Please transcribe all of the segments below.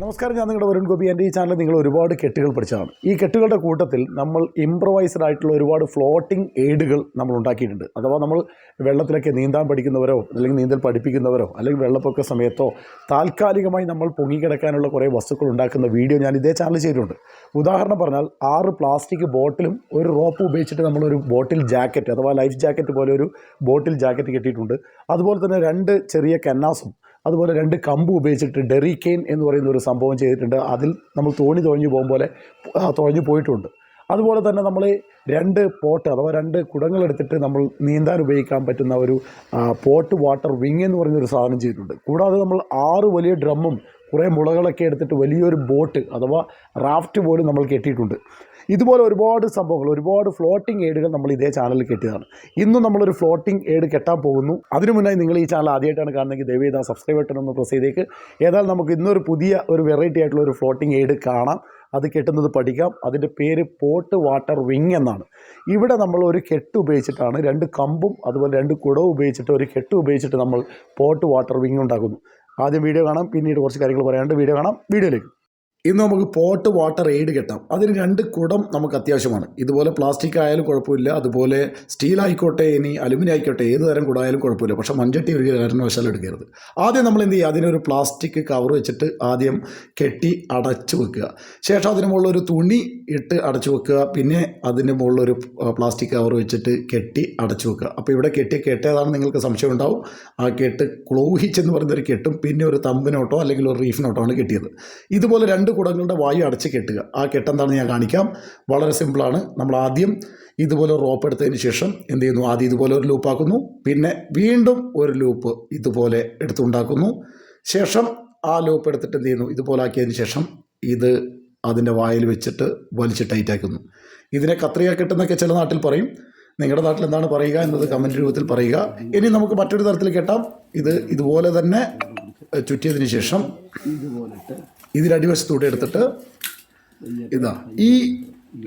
നമസ്കാരം ഞാൻ നിങ്ങളുടെ വരുൺ ഗോപി. എന്റെ ഈ ചാനൽ നിങ്ങൾ ഒരുപാട് കെട്ടുകൾ പഠിച്ചതാണ്. ഈ കെട്ടുകളുടെ കൂട്ടത്തിൽ നമ്മൾ ഇംപ്രവൈസ്ഡ് ആയിട്ടുള്ള ഒരുപാട് ഫ്ലോട്ടിംഗ് എയ്ഡുകൾ നമ്മൾ ഉണ്ടാക്കിയിട്ടുണ്ട്. അഥവാ നമ്മൾ വെള്ളത്തിലൊക്കെ നീന്താൻ പഠിക്കുന്നവരോ അല്ലെങ്കിൽ നീന്തൽ പഠിപ്പിക്കുന്നവരോ അല്ലെങ്കിൽ വെള്ളപ്പൊക്ക സമയത്തോ താൽക്കാലികമായി നമ്മൾ പൊങ്ങിക്കിടക്കാനുള്ള കുറേ വസ്തുക്കൾ ഉണ്ടാക്കുന്ന വീഡിയോ ഞാൻ ഇതേ ചാനൽ ചെയ്തിട്ടുണ്ട്. ഉദാഹരണം പറഞ്ഞാൽ ആറ് പ്ലാസ്റ്റിക് ബോട്ടിലും ഒരു റോപ്പ് ഉപയോഗിച്ചിട്ട് നമ്മളൊരു ബോട്ടിൽ ജാക്കറ്റ് അഥവാ ലൈഫ് ജാക്കറ്റ് പോലെ ഒരു ബോട്ടിൽ ജാക്കറ്റ് കെട്ടിയിട്ടുണ്ട്. അതുപോലെ തന്നെ രണ്ട് ചെറിയ കന്നാസും. അതുപോലെ രണ്ട് കമ്പ് ഉപയോഗിച്ചിട്ട് ഡെറിക്കെയിൻ എന്ന് പറയുന്ന ഒരു സംഭവം ചെയ്തിട്ടുണ്ട്. അതിൽ നമ്മൾ തോണി തുഴഞ്ഞു പോകും പോലെ തുഴഞ്ഞു പോയിട്ടുണ്ട്. അതുപോലെ തന്നെ നമ്മൾ രണ്ട് പോട്ട് അഥവാ രണ്ട് കുടങ്ങളെടുത്തിട്ട് നമ്മൾ നീന്താൻ ഉപയോഗിക്കാൻ പറ്റുന്ന ഒരു പോട്ട് വാട്ടർ വിങ് എന്ന് പറയുന്ന ഒരു സാധനം ചെയ്തിട്ടുണ്ട്. കൂടാതെ നമ്മൾ ആറ് വലിയ ഡ്രമ്മും കുറേ മുളകളൊക്കെ എടുത്തിട്ട് വലിയൊരു ബോട്ട് അഥവാ റാഫ്റ്റ് പോലും നമ്മൾ കെട്ടിയിട്ടുണ്ട്. ഇതുപോലെ ഒരുപാട് സംഭവങ്ങൾ ഒരുപാട് ഫ്ലോട്ടിംഗ് എയ്ഡുകൾ നമ്മൾ ഇതേ ചാനലിൽ കെട്ടിയതാണ്. ഇന്നും നമ്മളൊരു ഫ്ലോട്ടിംഗ് ഏഡ് കെട്ടാൻ പോകുന്നു. അതിനു മുന്നേ നിങ്ങൾ ഈ ചാനൽ ആദ്യമായിട്ടാണ് കാണുന്നതെങ്കിൽ ദയവ് ചെയ്താൽ സബ്സ്ക്രൈബ് ബട്ടൺ ഒന്ന് പ്രസ് ചെയ്തേക്ക്. ഏതായാലും നമുക്ക് ഇന്നൊരു പുതിയ ഒരു വെറൈറ്റി ആയിട്ടുള്ള ഒരു ഫ്ലോട്ടിംഗ് ഏഡ് കാണാം. അത് കെട്ടുന്നത് പഠിക്കാം. അതിന്റെ പേര് പോട്ട് വാട്ടർ വിങ് എന്നാണ്. ഇവിടെ നമ്മൾ ഒരു കെട്ട് ഉപയോഗിച്ചിട്ടാണ് രണ്ട് കമ്പും അതുപോലെ രണ്ട് കുടവും ഉപയോഗിച്ചിട്ട് ഒരു കെട്ട് ഉപയോഗിച്ചിട്ട് നമ്മൾ പോട്ട് വാട്ടർ വിങ് ഉണ്ടാക്കുന്നു. ആദ്യം വീഡിയോ കാണാം. പിന്നീട് കുറച്ച് കാര്യങ്ങൾ പറയാണ്ട് വീഡിയോ കാണാം. വീഡിയോയിലേക്ക്. ഇന്ന് നമുക്ക് പോട്ട് വാട്ടർ എയ്ഡ് കിട്ടാം. അതിന് രണ്ട് കുടം നമുക്ക് അത്യാവശ്യമാണ്. ഇതുപോലെ പ്ലാസ്റ്റിക് ആയാലും കുഴപ്പമില്ല. അതുപോലെ സ്റ്റീൽ ആയിക്കോട്ടെ ഇനി അലുമിനിയം ആയിക്കോട്ടെ ഏത് തരം കുടായാലും കുഴപ്പമില്ല. പക്ഷെ മൺചട്ടി ഒരു കാരണവശാലും എടുക്കരുത്. ആദ്യം നമ്മൾ എന്ത് ചെയ്യുക? അതിനൊരു പ്ലാസ്റ്റിക് കവർ വെച്ചിട്ട് ആദ്യം കെട്ടി അടച്ചു വെക്കുക. ശേഷം അതിന് മുകളിൽ ഒരു തുണി ഇട്ട് അടച്ചു വെക്കുക. പിന്നെ അതിന് മുകളിൽ ഒരു പ്ലാസ്റ്റിക് കവർ വെച്ചിട്ട് കെട്ടി അടച്ചു വെക്കുക. അപ്പോൾ ഇവിടെ കെട്ടി കെട്ടിയതാണ് നിങ്ങൾക്ക് സംശയം ഉണ്ടാവും. ആ കെട്ട് ക്ലോഹിച്ച് എന്ന് പറയുന്ന ഒരു കെട്ടും. പിന്നെ ഒരു തമ്പിനോട്ടോ അല്ലെങ്കിൽ ഒരു റീഫിനോട്ടോ ആണ് കെട്ടിയത്. ഇതുപോലെ രണ്ട് കുടങ്ങളുടെ വായു അടച്ച് കെട്ടുക. ആ കെട്ടെന്താണെന്ന് ഞാൻ കാണിക്കാം. വളരെ സിമ്പിളാണ് നമ്മൾ ആദ്യം ഇതുപോലെ റോപ്പ് എടുത്തതിന് ശേഷം എന്ത് ചെയ്യുന്നു? ആദ്യം ഇതുപോലെ ഒരു ലൂപ്പാക്കുന്നു പിന്നെ വീണ്ടും ഒരു ലൂപ്പ് ഇതുപോലെ എടുത്തുണ്ടാക്കുന്നു ശേഷം ആ ലൂപ്പ് എടുത്തിട്ട് എന്ത് ചെയ്യുന്നു? ഇതുപോലെ ആക്കിയതിന് ശേഷം ഇത് അതിന്റെ വായിൽ വെച്ചിട്ട് വലിച്ച് ടൈറ്റാക്കുന്നു ഇതിനെ കത്രിക കെട്ടെന്നൊക്കെ ചില നാട്ടിൽ പറയും. നിങ്ങളുടെ നാട്ടിൽ എന്താണ് പറയുക എന്നത് കമന്റ് രൂപത്തിൽ പറയുക. ഇനി നമുക്ക് മറ്റൊരു തരത്തിൽ കെട്ടാം. ഇത് ഇതുപോലെ തന്നെ ചുറ്റിയതിന് ശേഷം ഇതിലടിവശത്തൂടെ എടുത്തിട്ട് ഇതാ ഈ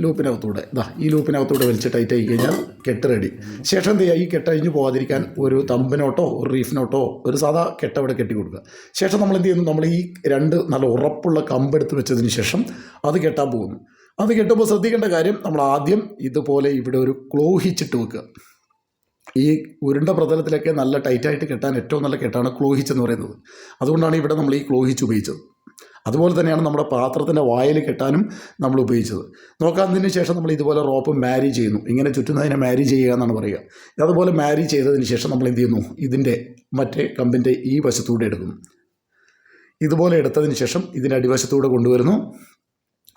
ലൂപ്പിനകത്തൂടെ ഇതാ ഈ ലൂപ്പിനകത്തൂടെ വലിച്ച് ടൈറ്റ് ആയി കഴിഞ്ഞാൽ കെട്ട് റെഡി ശേഷം എന്ത് ചെയ്യുക? ഈ കെട്ടഴിഞ്ഞ് പോകാതിരിക്കാൻ ഒരു തമ്പിനോട്ടോ ഒരു റീഫിനോട്ടോ ഒരു സാധാ കെട്ട് അവിടെ കെട്ടി കൊടുക്കുക. ശേഷം നമ്മൾ എന്ത് ചെയ്യുന്നു? നമ്മൾ ഈ രണ്ട് നല്ല ഉറപ്പുള്ള കമ്പെടുത്ത് വെച്ചതിന് ശേഷം അത് കെട്ടാൻ പോകുന്നു. അത് കെട്ടുമ്പോൾ ശ്രദ്ധിക്കേണ്ട കാര്യം നമ്മൾ ആദ്യം ഇതുപോലെ ഇവിടെ ഒരു ക്ലോഹിച്ചിട്ട് വെക്കുക. ഈ ഉരുണ്ട പ്രതലത്തിലൊക്കെ നല്ല ടൈറ്റായിട്ട് കെട്ടാൻ ഏറ്റവും നല്ല കെട്ടാണ് ക്ലോഹിച്ച് എന്ന് പറയുന്നത്. അതുകൊണ്ടാണ് ഇവിടെ നമ്മൾ ഈ ക്ലോഹിച്ച് ഉപയോഗിച്ചത്. അതുപോലെ തന്നെയാണ് നമ്മുടെ പാത്രത്തിന്റെ വായിൽ കെട്ടാനും നമ്മൾ ഉപയോഗിച്ചത്. നോക്കാത്തതിന് ശേഷം നമ്മൾ ഇതുപോലെ റോപ്പ് മാരി ചെയ്യുന്നു. ഇങ്ങനെ ചുറ്റുന്നതിനെ മാരി ചെയ്യുക എന്നാണ് പറയുക. അതുപോലെ മാരി ചെയ്തതിന് ശേഷം നമ്മൾ എന്ത് ചെയ്യുന്നു? ഇതിന്റെ മറ്റേ കമ്പിന്റെ ഈ വശത്തൂടെ എടുക്കുന്നു. ഇതുപോലെ എടുത്തതിന് ശേഷം ഇതിന്റെ അടിവശത്തൂടെ കൊണ്ടുവരുന്നു.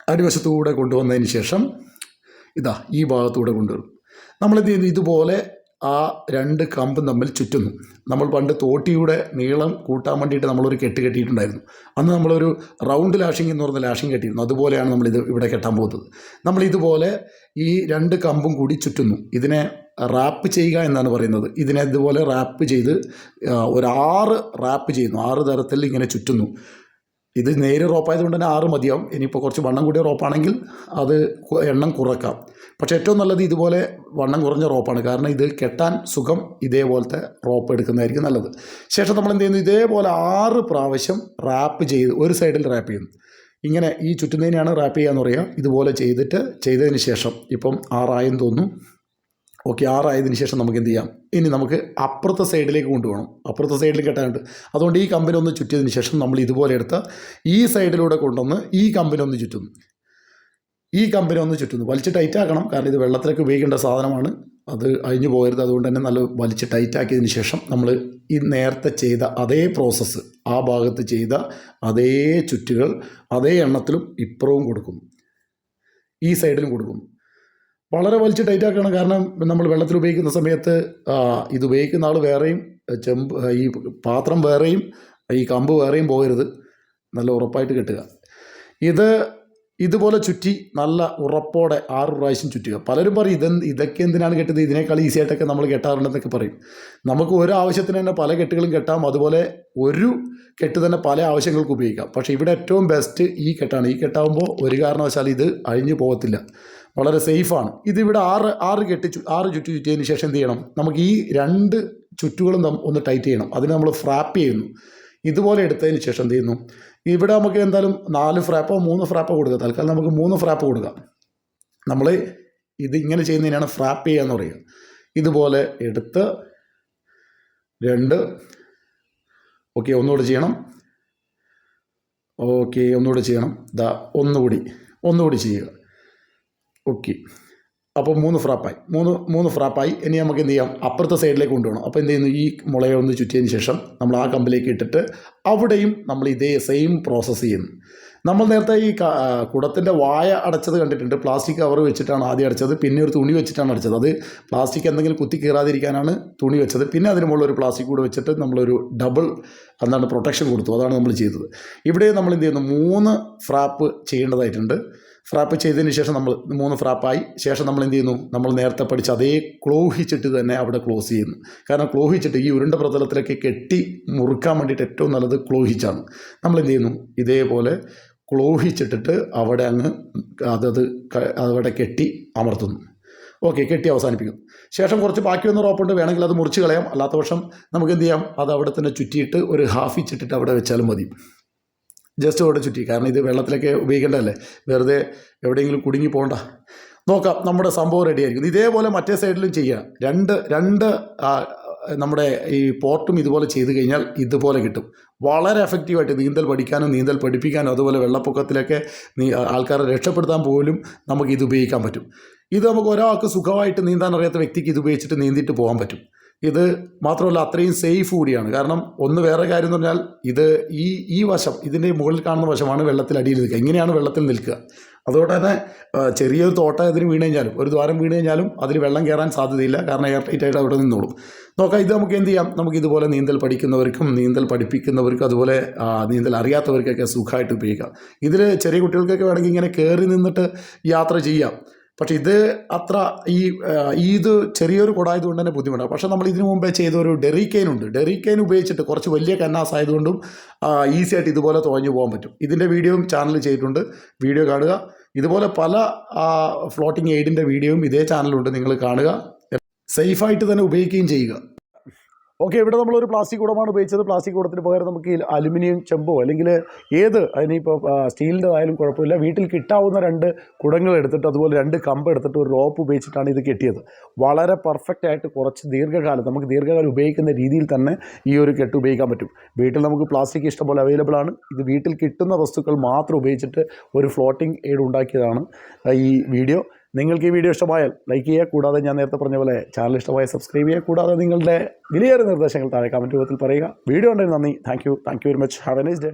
അടിവശത്തൂടെ കൊണ്ടുവന്നതിന് ശേഷം ഇതാ ഈ ഭാഗത്തൂടെ കൊണ്ടുവരും. നമ്മൾ എന്ത് ചെയ്യുന്നു? ഇതുപോലെ ആ രണ്ട് കമ്പും തമ്മിൽ ചുറ്റുന്നു. നമ്മൾ പണ്ട് തോട്ടിയുടെ നീളം കൂട്ടാൻ വേണ്ടിയിട്ട് നമ്മളൊരു കെട്ട് കെട്ടിയിട്ടുണ്ടായിരുന്നു. അന്ന് നമ്മളൊരു റൗണ്ട് ലാഷിംഗ് എന്ന് പറഞ്ഞ ലാഷിംഗ് കെട്ടിയിരുന്നു. അതുപോലെയാണ് നമ്മളിത് ഇവിടെ കെട്ടാൻ പോകുന്നത്. നമ്മളിതുപോലെ ഈ രണ്ട് കമ്പും കൂടി ചുറ്റുന്നു. ഇതിനെ റാപ്പ് ചെയ്യുക എന്നാണ് പറയുന്നത്. ഇതിനെ ഇതുപോലെ റാപ്പ് ചെയ്ത് ഒരാറ് റാപ്പ് ചെയ്യുന്നു. ആറ് തരത്തിൽ ഇങ്ങനെ ചുറ്റുന്നു. ഇത് നേര് റോപ്പായതുകൊണ്ട് തന്നെ ആറ് മതിയാവും. ഇനിയിപ്പോൾ കുറച്ച് വണ്ണം കൂടിയ റോപ്പാണെങ്കിൽ അത് എണ്ണം കുറക്കാം. പക്ഷേ ഏറ്റവും നല്ലത് ഇതുപോലെ വണ്ണം കുറഞ്ഞ റോപ്പാണ്. കാരണം ഇത് കെട്ടാൻ സുഖം ഇതേപോലത്തെ റോപ്പ് എടുക്കുന്നതായിരിക്കും നല്ലത്. ശേഷം നമ്മൾ എന്ത് ചെയ്യുന്നു? ഇതേപോലെ ആറ് പ്രാവശ്യം റാപ്പ് ചെയ്ത് ഒരു സൈഡിൽ റാപ്പ് ചെയ്യുന്നു. ഇങ്ങനെ ഈ ചുറ്റുന്നതിനെയാണ് റാപ്പ് ചെയ്യുക എന്ന് പറയുക. ഇതുപോലെ ചെയ്തിട്ട് ചെയ്തതിന് ശേഷം ഇപ്പം ആറായെന്ന് തോന്നുന്നു. ഓക്കെ ആറായതിനു ശേഷം നമുക്ക് എന്ത് ചെയ്യാം? ഇനി നമുക്ക് അപ്പുറത്തെ സൈഡിലേക്ക് കൊണ്ടുപോകണം. അപ്പുറത്തെ സൈഡിൽ കെട്ടാനുണ്ട്. അതുകൊണ്ട് ഈ കമ്പനി ഒന്ന് ചുറ്റിയതിന് ശേഷം നമ്മൾ ഇതുപോലെ എടുത്ത് ഈ സൈഡിലൂടെ കൊണ്ടുവന്ന് ഈ കമ്പനി ഒന്ന് ചുറ്റുന്നു. ഈ കമ്പനി ഒന്ന് ചുറ്റുന്നു. വലിച്ച് ടൈറ്റ് ആക്കണം. കാരണം ഇത് വെള്ളത്തിലേക്ക് ഉപയോഗിക്കേണ്ട സാധനമാണ്. അത് അഴിഞ്ഞു പോകരുത്. അതുകൊണ്ട് തന്നെ നല്ല വലിച്ച് ടൈറ്റ് ആക്കിയതിന് ശേഷം നമ്മൾ ഈ നേരത്തെ ചെയ്ത അതേ പ്രോസസ്സ് ആ ഭാഗത്ത് ചെയ്ത അതേ ചുറ്റുകൾ അതേ എണ്ണത്തിലും ഇപ്പുറവും കൊടുക്കുന്നു. ഈ സൈഡിലും കൊടുക്കുന്നു. വളരെ വലിച്ച് ടൈറ്റ് ആക്കണം. കാരണം നമ്മൾ വെള്ളത്തിൽ ഉപയോഗിക്കുന്ന സമയത്ത് ഇത് ഉപയോഗിക്കുന്ന ആൾ വേറെയും ചെമ്പ് ഈ പാത്രം വേറെയും ഈ കമ്പ് വേറെയും പോകരുത്. നല്ല ഉറപ്പായിട്ട് കെട്ടുക. ഇത് ഇതുപോലെ ചുറ്റി നല്ല ഉറപ്പോടെ ആറ് പ്രാവശ്യം ചുറ്റുക. പലരും പറയും ഇതെന്ത് ഇതൊക്കെ എന്തിനാണ് കെട്ടുന്നത്? ഇതിനേക്കാൾ ഈസി ആയിട്ടൊക്കെ നമ്മൾ കെട്ടാറുണ്ടെന്നൊക്കെ പറയും. നമുക്ക് ഒരു ആവശ്യത്തിന് തന്നെ പല കെട്ടുകളും കെട്ടാം. അതുപോലെ ഒരു കെട്ട് തന്നെ പല ആവശ്യങ്ങൾക്ക് ഉപയോഗിക്കാം. പക്ഷേ ഇവിടെ ഏറ്റവും ബെസ്റ്റ് ഈ കെട്ടാണ്. ഈ കെട്ടാകുമ്പോൾ ഒരു കാരണവശാൽ ഇത് അഴിഞ്ഞു പോകത്തില്ല. വളരെ സേഫാണ് ഇതിവിടെ ആറ് ആറ് കെട്ടി ആറ് ചുറ്റി ചുറ്റിയതിന് ശേഷം എന്ത് ചെയ്യണം? നമുക്ക് ഈ രണ്ട് ചുറ്റുകളും ഒന്ന് ടൈറ്റ് ചെയ്യണം. അതിന് നമ്മൾ ഫ്രാപ്പ് ചെയ്യുന്നു. ഇതുപോലെ എടുത്തതിന് ശേഷം എന്ത് ചെയ്യുന്നു? ഇവിടെ നമുക്ക് എന്തായാലും നാല് ഫ്രാപ്പോ മൂന്ന് ഫ്രാപ്പോ കൊടുക്കുക. തൽക്കാലം നമുക്ക് മൂന്ന് ഫ്രാപ്പ് കൊടുക്കാം. നമ്മൾ ഇത് ഇങ്ങനെ ചെയ്യുന്നതിനാണ് ഫ്രാപ്പ് ചെയ്യുക എന്ന് പറയുക. ഇതുപോലെ എടുത്ത് രണ്ട്. ഓക്കെ ഒന്നുകൂടി ചെയ്യണം. ഓക്കെ ഒന്നുകൂടി ചെയ്യണം. ദാ ഒന്നുകൂടി. ഒന്നുകൂടി ചെയ്യുക. ഓക്കെ. അപ്പോൾ മൂന്ന് ഫ്രാപ്പായി. മൂന്ന് മൂന്ന് ഫ്രാപ്പായി. ഇനി നമുക്ക് എന്ത് ചെയ്യാം? അപ്പുറത്തെ സൈഡിലേക്ക് കൊണ്ടുപോകണം. അപ്പോൾ എന്ത് ചെയ്യുന്നു? ഈ മുളയെ ഒന്ന് ചുറ്റിയതിന് ശേഷം നമ്മൾ ആ കമ്പിലേക്ക് ഇട്ടിട്ട് അവിടെയും നമ്മൾ ഇതേ സെയിം പ്രോസസ്സ് ചെയ്യുന്നു. നമ്മൾ നേരത്തെ ഈ കുടത്തിന്റെ വായ അടച്ചത് കണ്ടിട്ടുണ്ട്. പ്ലാസ്റ്റിക് കവർ വെച്ചിട്ടാണ് ആദ്യം അടച്ചത്. പിന്നെ ഒരു തുണി വെച്ചിട്ടാണ് അടച്ചത്. അത് പ്ലാസ്റ്റിക് എന്തെങ്കിലും കുത്തി കയറാതിരിക്കാനാണ് തുണി വെച്ചത്. പിന്നെ അതിന് മുകളിൽ ഒരു പ്ലാസ്റ്റിക് കൂടെ വെച്ചിട്ട് നമ്മളൊരു ഡബിൾ എന്താണ് പ്രൊട്ടക്ഷൻ കൊടുത്തു. അതാണ് നമ്മൾ ചെയ്തത്. ഇവിടെ നമ്മൾ എന്ത് ചെയ്യുന്നു? മൂന്ന് ഫ്രാപ്പ് ചെയ്യേണ്ടതായിട്ടുണ്ട്. ഫ്രാപ്പ് ചെയ്തതിന് ശേഷം നമ്മൾ മൂന്ന് ഫ്രാപ്പായി ശേഷം നമ്മൾ എന്ത് ചെയ്യുന്നു? നമ്മൾ നേരത്തെ പഠിച്ച അതേ ക്ലോഹിച്ചിട്ട് തന്നെ അവിടെ ക്ലോസ് ചെയ്യുന്നു. കാരണം ക്ലോഹിച്ചിട്ട് ഈ ഉരുണ്ട പ്രതലത്തിലേക്ക് കെട്ടി മുറുക്കാൻ വേണ്ടിയിട്ട് ഏറ്റവും നല്ലത് ക്ലോഹിച്ചാണ് നമ്മൾ എന്ത് ചെയ്യുന്നു? ഇതേപോലെ ക്ലോഹിച്ചിട്ടിട്ട് അവിടെ അങ്ങ് അതത് അവിടെ കെട്ടി അമർത്തുന്നു. ഓക്കെ കെട്ടി അവസാനിപ്പിക്കും ശേഷം കുറച്ച് ബാക്കി വന്ന റോപ്പുണ്ട് വേണമെങ്കിൽ അത് മുറിച്ച് കളയാം. അല്ലാത്ത പക്ഷം നമുക്ക് എന്ത് ചെയ്യാം? അത് അവിടെ തന്നെ ചുറ്റിയിട്ട് ഒരു ഹാഫ് ഇച്ചിട്ടിട്ട് അവിടെ വെച്ചാലും മതി. ജസ്റ്റ് അവിടെ ചുറ്റി. കാരണം ഇത് വെള്ളത്തിലൊക്കെ ഉപയോഗിക്കേണ്ടതല്ലേ? വെറുതെ എവിടെയെങ്കിലും കുടുങ്ങി പോകണ്ട. നോക്കാം നമ്മുടെ സംഭവം റെഡി ആയിരിക്കും ഇതേപോലെ മറ്റേ സൈഡിലും ചെയ്യാം. രണ്ട് രണ്ട് നമ്മുടെ ഈ പോർട്ടും ഇതുപോലെ ചെയ്തു കഴിഞ്ഞാൽ ഇതുപോലെ കിട്ടും. വളരെ എഫക്റ്റീവായിട്ട് നീന്തൽ പഠിക്കാനും നീന്തൽ പഠിപ്പിക്കാനും അതുപോലെ വെള്ളപ്പൊക്കത്തിലൊക്കെ നീ ആൾക്കാരെ രക്ഷപ്പെടുത്താൻ പോലും നമുക്ക് ഇത് ഉപയോഗിക്കാൻ പറ്റും. ഇത് നമുക്ക് ഒരാൾക്ക് സുഖമായിട്ട് നീന്താൻ അറിയാത്ത വ്യക്തിക്ക് ഇത് ഉപയോഗിച്ചിട്ട് നീന്തിയിട്ട് പോകാൻ പറ്റും. ഇത് മാത്രമല്ല അത്രയും സേഫ് കൂടിയാണ്. കാരണം ഒന്ന് വേറെ കാര്യം എന്ന് പറഞ്ഞാൽ ഇത് ഈ ഈ വശം ഇതിന്റെ മുകളിൽ കാണുന്ന വശമാണ് വെള്ളത്തിൽ അടിയിൽ നിൽക്കുക. ഇങ്ങനെയാണ് വെള്ളത്തിൽ നിൽക്കുക. അതുകൊണ്ട് തന്നെ ചെറിയൊരു തോട്ട അതിന് വീണ് കഴിഞ്ഞാലും ഒരു ദ്വാരം വീണ് കഴിഞ്ഞാലും അതിൽ വെള്ളം കയറാൻ സാധ്യതയില്ല. കാരണം എയർ ടൈറ്റ് ആയിട്ട് അവിടെ നിന്നോളും. നോക്കാം ഇത് നമുക്ക് എന്ത് ചെയ്യാം? നമുക്ക് ഇതുപോലെ നീന്തൽ പഠിക്കുന്നവർക്കും നീന്തൽ പഠിപ്പിക്കുന്നവർക്കും അതുപോലെ നീന്തൽ അറിയാത്തവർക്കൊക്കെ സുഖമായിട്ട് ഉപയോഗിക്കാം. ഇതിൽ ചെറിയ കുട്ടികൾക്കൊക്കെ വേണമെങ്കിൽ ഇങ്ങനെ കയറി നിന്നിട്ട് യാത്ര ചെയ്യാം. പക്ഷേ ഇത് അത്ര ഈ ഇത് ചെറിയൊരു കുടായതുകൊണ്ട് തന്നെ ബുദ്ധിമുട്ടാണ്. പക്ഷേ നമ്മൾ ഇതിനു മുമ്പേ ചെയ്ത ഒരു ഡെറി ഉണ്ട്. ഡെറിക്കെയിൻ ഉപയോഗിച്ചിട്ട് കുറച്ച് വലിയ കന്നാസ് ആയതുകൊണ്ടും ഈസി ആയിട്ട് ഇതുപോലെ തുഴഞ്ഞു പോകാൻ പറ്റും. ഇതിന്റെ വീഡിയോയും ചാനൽ ചെയ്തിട്ടുണ്ട്. വീഡിയോ കാണുക. ഇതുപോലെ പല ഫ്ലോട്ടിംഗ് എയ്ഡിന്റെ വീഡിയോയും ഇതേ ചാനലുണ്ട് നിങ്ങൾ കാണുക. സേഫായിട്ട് തന്നെ ഉപയോഗിക്കുകയും ചെയ്യുക. ഓക്കെ ഇവിടെ നമ്മളൊരു പ്ലാസ്റ്റിക് കുടമാണ് ഉപയോഗിച്ചത്. പ്ലാസ്റ്റിക് കുടത്തിന് പകരം നമുക്ക് ഈ അലുമിനിയം ചെമ്പോ അല്ലെങ്കിൽ ഏത് അതിനിപ്പോൾ സ്റ്റീലിന്റെ ആയാലും കുഴപ്പമില്ല. വീട്ടിൽ കിട്ടാവുന്ന രണ്ട് കുടങ്ങൾ എടുത്തിട്ട് അതുപോലെ രണ്ട് കമ്പ് എടുത്തിട്ട് ഒരു റോപ്പ് ഉപയോഗിച്ചിട്ടാണ് ഇത് കെട്ടിയത്. വളരെ പെർഫെക്റ്റ് ആയിട്ട് കുറച്ച് ദീർഘകാലം നമുക്ക് ദീർഘകാലം ഉപയോഗിക്കുന്ന രീതിയിൽ തന്നെ ഈ ഒരു കെട്ട് ഉപയോഗിക്കാൻ പറ്റും. വീട്ടിൽ നമുക്ക് പ്ലാസ്റ്റിക് ഇഷ്ടംപോലെ അവൈലബിൾ ആണ്. ഇത് വീട്ടിൽ കിട്ടുന്ന വസ്തുക്കൾ മാത്രം ഉപയോഗിച്ചിട്ട് ഒരു ഫ്ലോട്ടിംഗ് എയ്ഡ് ഉണ്ടാക്കിയതാണ് ഈ വീഡിയോ നിങ്ങൾക്ക് ഈ വീഡിയോ ഇഷ്ടമായാൽ ലൈക്ക് ചെയ്യുക. കൂടാതെ ഞാൻ നേരത്തെ പറഞ്ഞ പോലെ ചാനൽ ഇഷ്ടമായ സബ്സ്ക്രൈബ് ചെയ്യുക. കൂടാതെ നിങ്ങളുടെ വിലയേറിയ നിർദ്ദേശങ്ങൾ താഴെ കമന്റ് രൂപത്തിൽ പറയുക. വീഡിയോ ഉണ്ടെങ്കിൽ നന്ദി. Thank you thank you very much have a nice day